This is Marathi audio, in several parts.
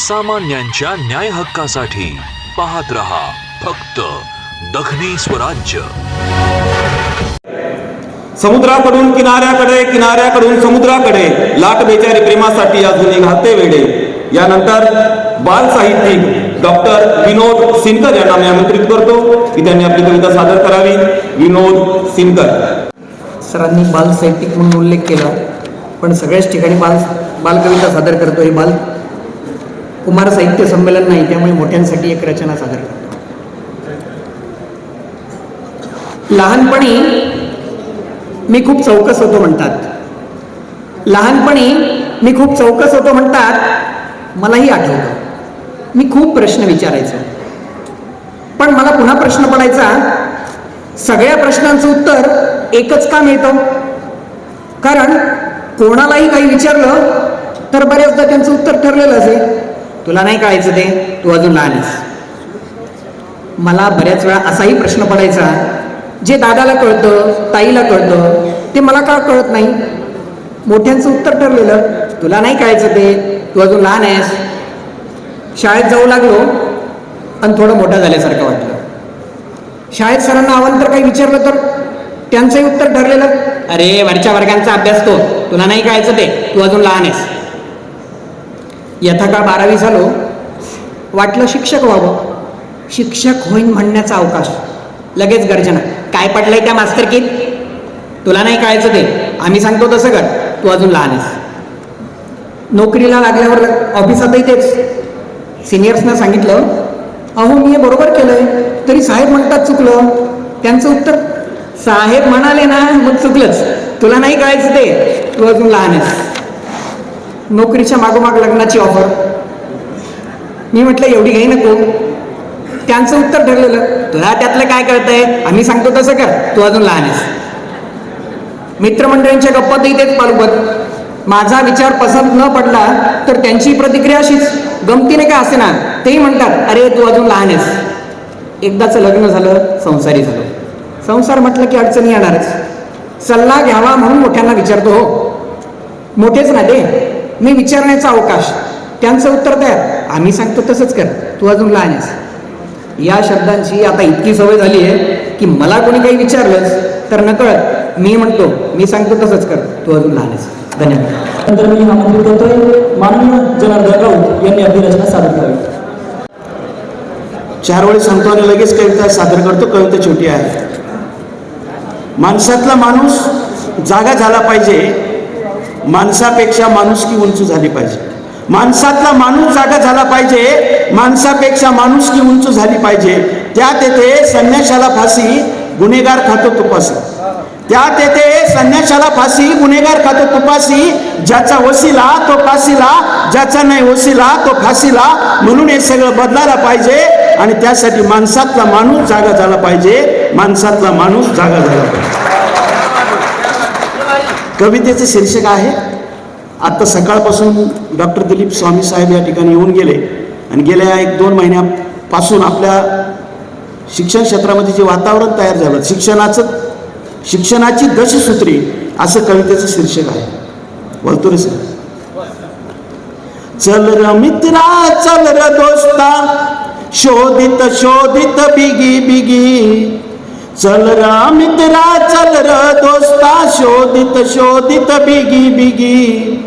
सामान्यांच्या न्याय हक्कासाठी पाहत रहा फक्त दखनी स्वराज्य समुद्राकडून किनाऱ्याकडे किनाऱ्याकडून समुद्राकडे लाट बेचारी प्रेमासाठी अजून घालते वेळे यानंतर बाल साहित्यिक डॉक्टर विनोद सिनकर यांना मी आमंत्रित करतो. की त्यांनी आपली कविता सादर करावी. विनोद सिनकर. सरांनी बाल साहित्यिक म्हणून उल्लेख केला पण सगळ्याच ठिकाणी बाल बालकविता सादर करतो हे बाल कुमार साहित्य संमेलन नाही त्यामुळे मोठ्यांसाठी एक रचना सादर करतो. लहानपणी मी खूप चौकस होतो म्हणतात. लहानपणी मी खूप चौकस होतो म्हणतात मलाही आठवतं. मी खूप प्रश्न विचारायचो. पण मला पुन्हा प्रश्न पडायचा सगळ्या प्रश्नांचं उत्तर एकच का मिळतं? कारण कोणालाही काही विचारलं तर बऱ्याचदा त्यांचं उत्तर ठरलेलं असेल. तुला नाही कळायचं ते? तू अजून लहान आहेस. मला बऱ्याच वेळा असाही प्रश्न पडायचा जे दादाला कळतं ताईला कळतं ते मला का कळत नाही? मोठ्यांचं उत्तर ठरलेलं तुला नाही कळायचं ते? तू अजून लहान आहेस. शाळेत जाऊ लागलो आणि थोडं मोठं झाल्यासारखं वाटलं. शाळेत सरांना अवांतर काही विचारलं तर? त्यांचंही उत्तर ठरलेलं? अरे वरच्या वर्गांचा अभ्यास तो. तुला नाही कळायचं ते? तू अजून लहान आहेस. यथाकाळ बारावी झालो वाटलं शिक्षक व्हावं. शिक्षक होईन म्हणण्याचा अवकाश. लगेच गर्जना. काय पडलंय त्या मास्तरकीत तुला नाही कळायचं ते. आम्ही सांगतो तसं कर. तू अजून लहान आहेस. नोकरीला लागल्यावर ऑफिसातही तेच. सिनियर्सना सांगितलं अहो मी हे बरोबर केलंय. तरी साहेब म्हणतात चुकलं. त्यांचं उत्तर साहेब म्हणाले ना मग चुकलंच. तुला नाही कळायचं ते. तू अजून लहान आहेस. नोकरीच्या मागोमाग लग्नाची ऑफर मी म्हटलं एवढी घाई नको त्यांचं उत्तर ठरलेलं तुला त्यातलं काय कळतंय? आम्ही सांगतो तसं कर. तू अजून लहान आहेस. मित्रमंडळींच्या गप्पातही तेच पालवत माझा विचार पसंत न पडला तर त्यांची प्रतिक्रिया अशीच. गमतीने का असे ना तेही म्हणतात अरे तू अजून लहान आहेस. एकदाचं लग्न झालं संसारी झालं. संसार म्हटलं की अडचणी येणारच. सल्ला घ्यावा म्हणून मोठ्यांना विचारतो हो. मोठेच ना ते. मी विचारण्याचा अवकाश. त्यांचं उत्तर द्या. आम्ही सांगतो तसंच कर. तू अजून लहान आहेस. या शब्दांची आता इतकी सवय झाली आहे की मला कोणी काही विचारलंच तर नकळत मी म्हणतो मी सांगतो तसंच कर. तू अजून लहान आहेस. धन्यवाद. नंतर मी आमंत्रित करतोय. माननीय जनार्दन राऊत यांनी आपली रचना सादर करावी. चार वेळी सांगतो आणि लगेच कविता सादर करतो. कविता छोटी आहे. माणसातला माणूस जागा झाला पाहिजे माणसापेक्षा माणुसकी उंच झाली पाहिजे? माणसातला माणूस जागा झाला पाहिजे माणसापेक्षा माणुसकी उंच झाली पाहिजे. त्या तेथे संन्याशाला फाशी गुन्हेगार खातो तुपासी त्या तेथे संन्याशाला फाशी गुन्हेगार खातो तुपासी ज्याचा वसिला तो फाशीला. ज्याचा नाही वसिला तो फाशीला. म्हणून हे सगळं बदलायला पाहिजे आणि त्यासाठी माणसातला माणूस जागा झाला पाहिजे. माणसातला माणूस जागा झाला पाहिजे. कवितेचं शीर्षक आहे आत्ता सकाळपासून डॉक्टर दिलीप स्वामी साहेब या ठिकाणी येऊन गेले आणि गेल्या एक दोन महिन्यापासून आपल्या शिक्षण क्षेत्रामध्ये जे वातावरण तयार झालं शिक्षणाचं शिक्षणाची दशसूत्री असं कवितेचं शीर्षक आहे. बोलतो रे सर. चल र मित्रा चल र दोस्ता शोधित शोधित बिगी बिगी चल र मित्रा चल र दोस्ता शोधित शोधित बिगी बिगी.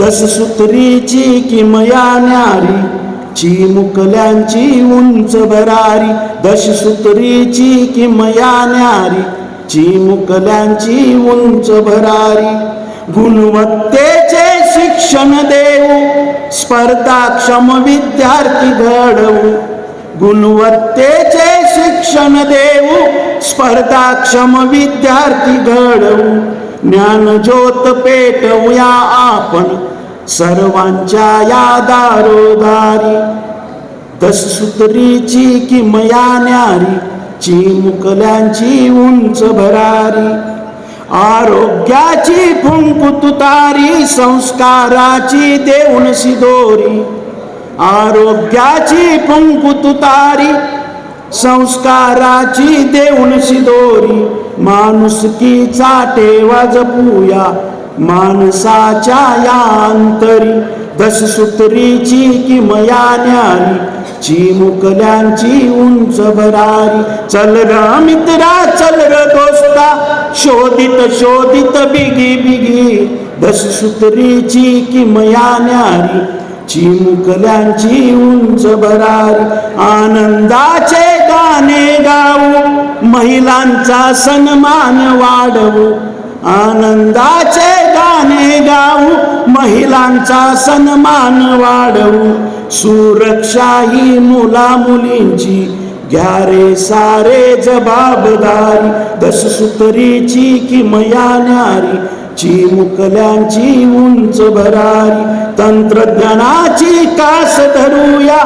दशसूत्रीची किमया न्यारी चिमुकल्यांची उंच भरारी. दशसूत्रीची किमया न्यारी चिमुकल्यांची उंच भरारी. गुणवत्तेचे शिक्षण देऊ स्पर्धाक्षम विद्यार्थी घडवू. गुणवत्तेचे शिक्षण देऊ स्पर्धाक्षम विद्यार्थी घडवू. ज्ञान ज्योत पेटवूया आपण. सर्वांच्या या दारोदारी दसुतरीची किमया न्यारी. चिमुकल्यांची उंच भरारी. आरोग्याची फुंकुतुतारी संस्काराची देऊन सिदोरी आरोग्याची फुंकुतुतारी संस्काराची देऊन शिदोरी माणुसकीचा ठेवा जपूया माणसाच्या या अंतरी दशसूत्रीची किमया न्यारी चिमुकल्यांची उंच भरारी चल र मित्रा चल र दोस्ता शोधित शोधित बिगी बिगी दशसूत्रीची किमया न्यारी चिमुकल्यांची उंच भरार आनंदाचे गाणे गाऊ महिलांचा सन्मान वाढवू. आनंदाचे गाणे गाऊ महिलांचा सन्मान वाढवू. सुरक्षा ही मुला मुलींची घ्या रे सारे जबाबदारी. दशसूत्रीची किमया न्यारी चिमुकल्यांची उंच भरारी तंत्रज्ञानाची कास धरूया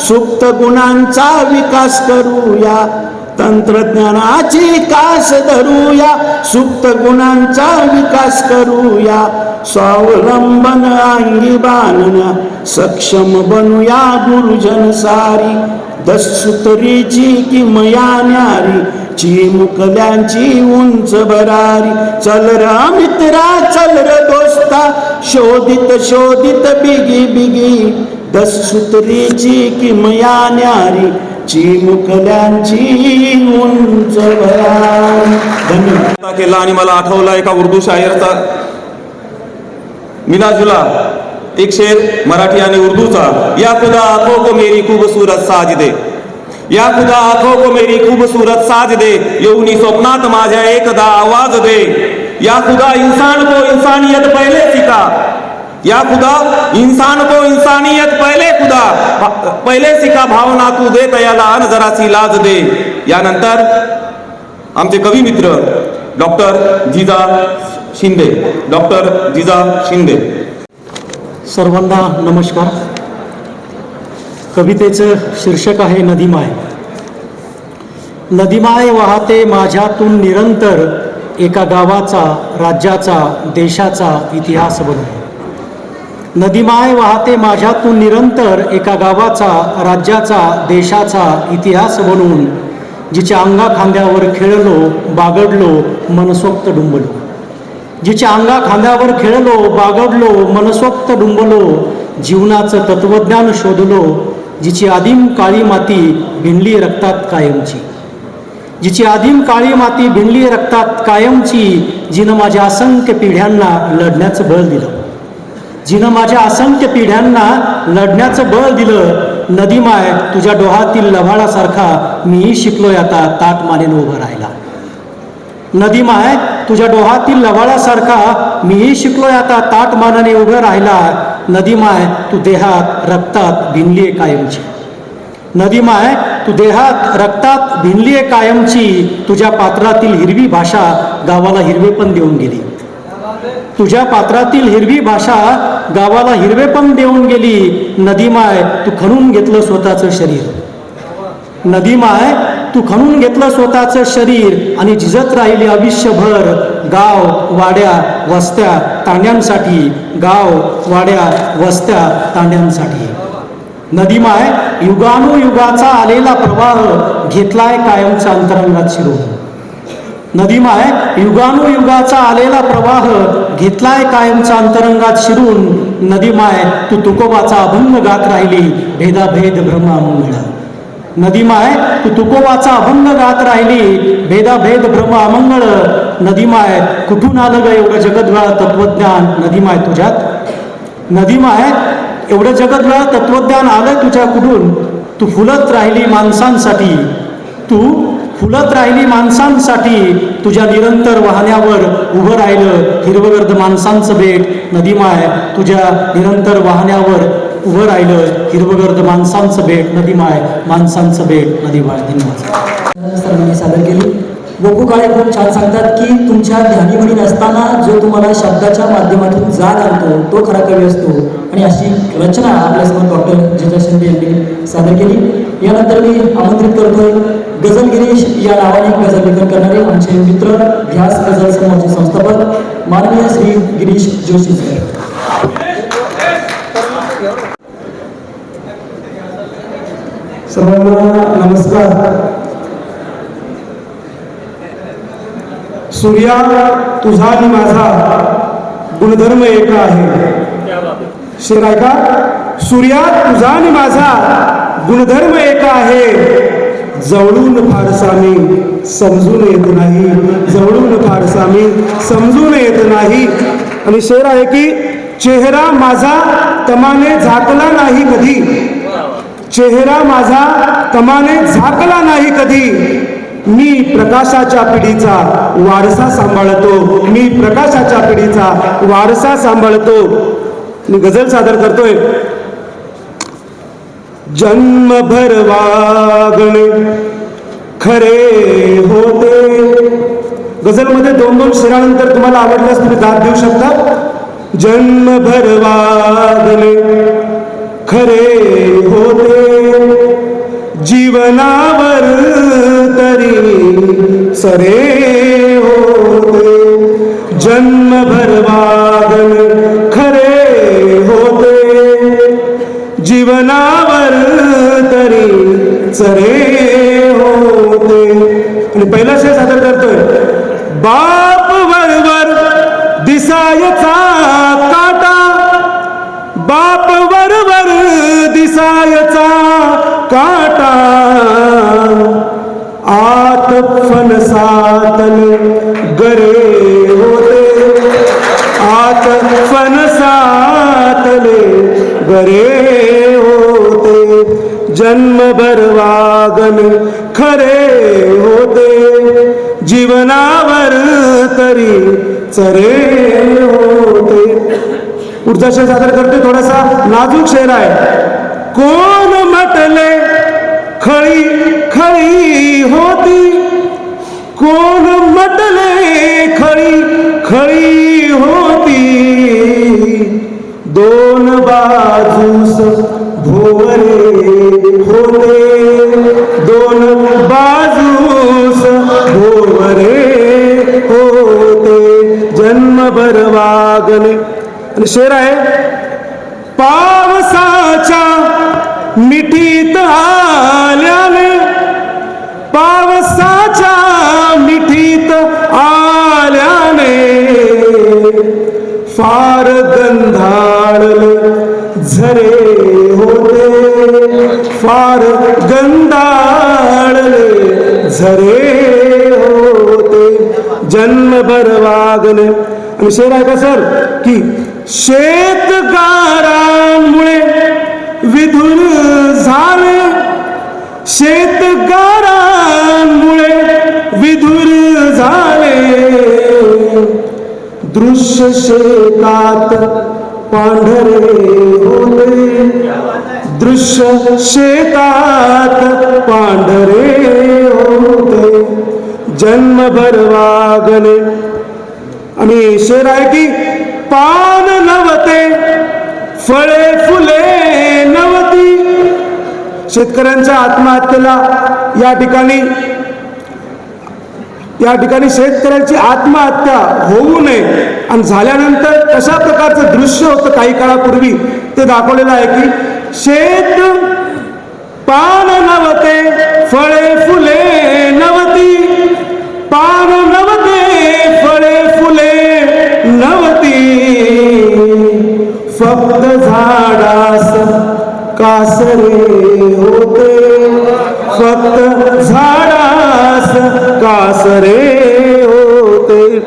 सुप्त गुणांचा विकास करूया. तंत्रज्ञानाची कास धरूया सुप्त गुणांचा विकास करूया. स्वावलंबन अंगी बांधण्या सक्षम बनूया गुरुजन सारी. दशसूत्रीची किमया न्यारी चिमुकल्यांची उंच भरारी. चल र मित्रा चल र दोस्ता शोधित शोधित बिगी बिगी. दशसूत्रीची किमया न्यारी चिमुकल्यांची उंच भरारी. धन्यवाद. केला आणि मला आठवला एका उर्दू शायरचा. मिनाजुला एक शेर मराठी आणि उर्दूचा. या खुदा आंखों को मेरी खूबसूरत साज दे या खुदा आंखों को मेरी खूबसूरत साज दे येऊनी स्वप्नात माझ्या एकदा आवाज दे। या खुदा इंसान को इंसानियत पहले सिखा। या खुदा इंसान को इंसानियत पहिले खुदा पहिले सिका भावना तू दे तयाला अन जरासी लाज दे। यानंतर आमचे कवी मित्र डॉक्टर जिजा शिंदे डॉक्टर जिजा शिंदे। सर्वांना नमस्कार। कवितेचं शीर्षक आहे नदीमाय. नदीमाय वाहते माझ्यातून निरंतर एका गावाचा राज्याचा देशाचा इतिहास बनून. नदीमाय वाहते माझ्यातून निरंतर एका गावाचा राज्याचा देशाचा इतिहास बनून जिच्या अंगा खांद्यावर खेळलो बागडलो मनसोक्त डुंबलो. जिच्या अंगा खांद्यावर खेळलो बागडलो मनसोक्त डुंबलो जीवनाचं तत्वज्ञान शोधलो जिची आदिम काळी माती भिनली रक्तात कायमची. जिची आदिम काळी माती भिनली रक्तात कायमची जिनं माझ्या असंख्य पिढ्यांना लढण्याचं बळ दिलं. जिनं माझ्या असंख्य पिढ्यांना लढण्याचं बळ दिलं नदीमाय तुझ्या डोहातील लव्हाळासारखा मीही शिकलोय आता ताट मानेनं उभं राहिला नदीमाय तुझ्या डोहातील लव्हाळासारखा मीही शिकलोय आता ताट मानाने उभं राहिला नदीमाय तू देहात रक्तात भिनलीये कायमची. नदीमाय तू देहात रक्तात भिनलीये कायमची. तुझ्या पात्रातील हिरवी भाषा गावाला हिरवेपण देऊन गेली. तुझ्या पात्रातील हिरवी भाषा गावाला हिरवेपण देऊन गेली. नदीमाय तू खणून घेतलं स्वतःचं शरीर. नदीमाय तू खणून घेतलं स्वतःचं शरीर आणि झिजत राहिली आयुष्यभर गाव वाड्या वस्त्या तांड्यांसाठी गाव वाड्या वस्त्या तांड्यांसाठी. नदीमाय युगानुयुगाचा आलेला प्रवाह घेतलाय कायमचा अंतरंगात शिरून नदीमाय युगानुयुगाचा आलेला प्रवाह घेतलाय कायमचा अंतरंगात शिरून नदीमाय तू तुकोबाचा अभंग गात राहिली भेदाभेद भ्रमामुळा नदीमाय तू तुकोबाचा अभंग गात राहिली. भेदाभेद भ्रम अमंगळ. नदीमाय कुठून आलं ग एवढं जगद्वेळा तत्वज्ञान? नदीमाय तुझ्यात. नदीमाय एवढं जगद्वेळा तत्वज्ञान आलंय तुझ्या कुठून? तू फुलत राहिली माणसांसाठी. तू फुलत राहिली माणसांसाठी. तुझ्या निरंतर वाहण्यावर उभं राहिलं हिरवगर्द माणसांचं भेट. नदीमाय तुझ्या निरंतर वाहण्यावर उभं राहिलं हिरवगर्द माणसांचं भेट नदीमाय माणसांचं भेट नदीमाय धन्यवाद. सर्वांनी सादर केली. गोपू काळे खूप छान सांगतात की तुमच्या ध्यानीमणी नसताना जो तुम्हाला शब्दाच्या माध्यमातून जाग आणतो तो खरा कवी असतो. आणि अशी रचना आपल्यासमोर डॉक्टर जिजा शिंदे यांनी सादर केली. यानंतर मी आमंत्रित करतोय गझल गिरीश. या नावाने गझल लेखन करणारे आमचे मित्र ध्यास गझल समूहाचे संस्थापक माननीय श्री गिरीश जोशी सर. नमस्कार सूर्या तुझा आणि माझा गुणधर्म एक आहे शेर का सूर्यात तुझा आणि माझा गुणधर्म एक आहे जवळून फारसा मी समजून येत नाही जवळून फारसा मी समजून येत नाही आणि शेर आहे की चेहरा माझा तमाने झाकला नाही कधी. चेहरा माझा तमाने झाकला नाही कधी. मी प्रकाशाच्या पिढीचा वारसा सांभाळतो. मी प्रकाशाच्या पिढीचा वारसा सांभाळतो. मी गझल सादर करतोय. जन्मभर वागणे खरे होते. गझलमध्ये दोन दोन शिरानंतर तुम्हाला आवडल्यास तुम्ही दाद देऊ शकता. जन्म वागणे खरे होते. जीवनावर तरी सरे होते. जन्म वागण खरे होते. जीवनावर तरी सरे होते. आणि पहिला शेर सादर करतोय. बाप वरवर दिसायचा फणसातले बरे होते. जन्मभर वागन खरे होते. जीवनावर तरी चरे होते. पुढचा शेर सादर करते थोडासा नाजूक शेर आहे. कोण म्हटले खळी खळी होती? कोण म्हटले खळी खळी होती? आणि शेर आहे. पावसाच्या मिठीत आल्याने पावसाच्या मिठीत आल्याने फार गंधाळ झरे होते. फार गंधाळ झरे होते. जन्मभर वागले आणि शेर आहे का सर? की शेतकारांमुळे विधुर झाले. शेतगारांमुळे विधुर झाले. दृश्य शेतात पांढरे होते. दृश्य शेतात पांढरे होते. जन्मभर वागले आणि शेर आहे की पान नवते फळे फुले नवती शेतकऱ्यांच्या आत्महत्येला या ठिकाणी या ठिकाणी शेतकऱ्यांची आत्महत्या होऊ नये. आणि झाल्यानंतर कशा प्रकारचं दृश्य होतं काही काळापूर्वी ते दाखवलेलं आहे की शेत पान नवते फळे फुले कासरे होते. फक्त झाडास कासरे होते.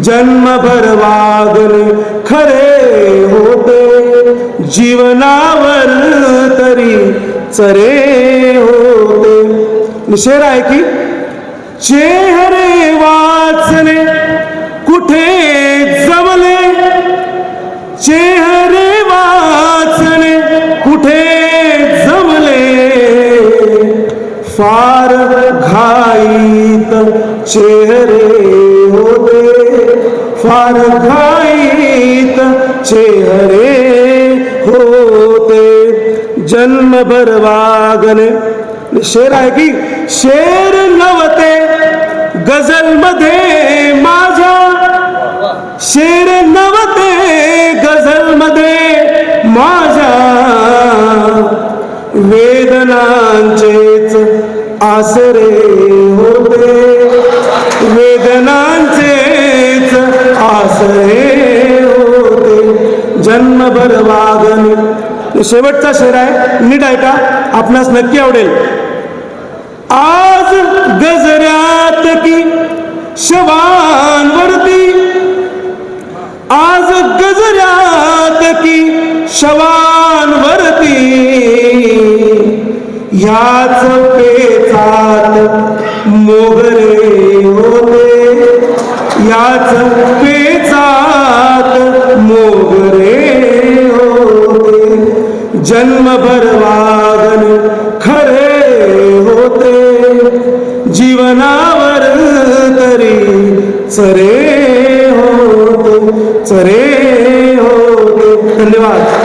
जन्मभर वागणे खरे होते. जीवनावर तरी चरे होते. निषेध आहे की? चेहरे वाचणे कुठे जमले? चेहरे चेहरे होते फार घाईत चेहरे होते. जन्मभर वागणे शेर आहे की शेर नवते गझलमध्ये माझ्या शेर नवते गझलमध्ये माझ्या वेदनांचेच आसरे जन्मभर वागण शेवटचा शेर आहे. नीट ऐका आपणास नक्की आवडेल. आज गजऱ्यात की शवांवरती आज गजऱ्यात की शवांवरती ह्याच पेचात मोगरे होते. याच जन्मभर वागण खरे होते. जीवनावर तरी चरे होते चरे होते. धन्यवाद.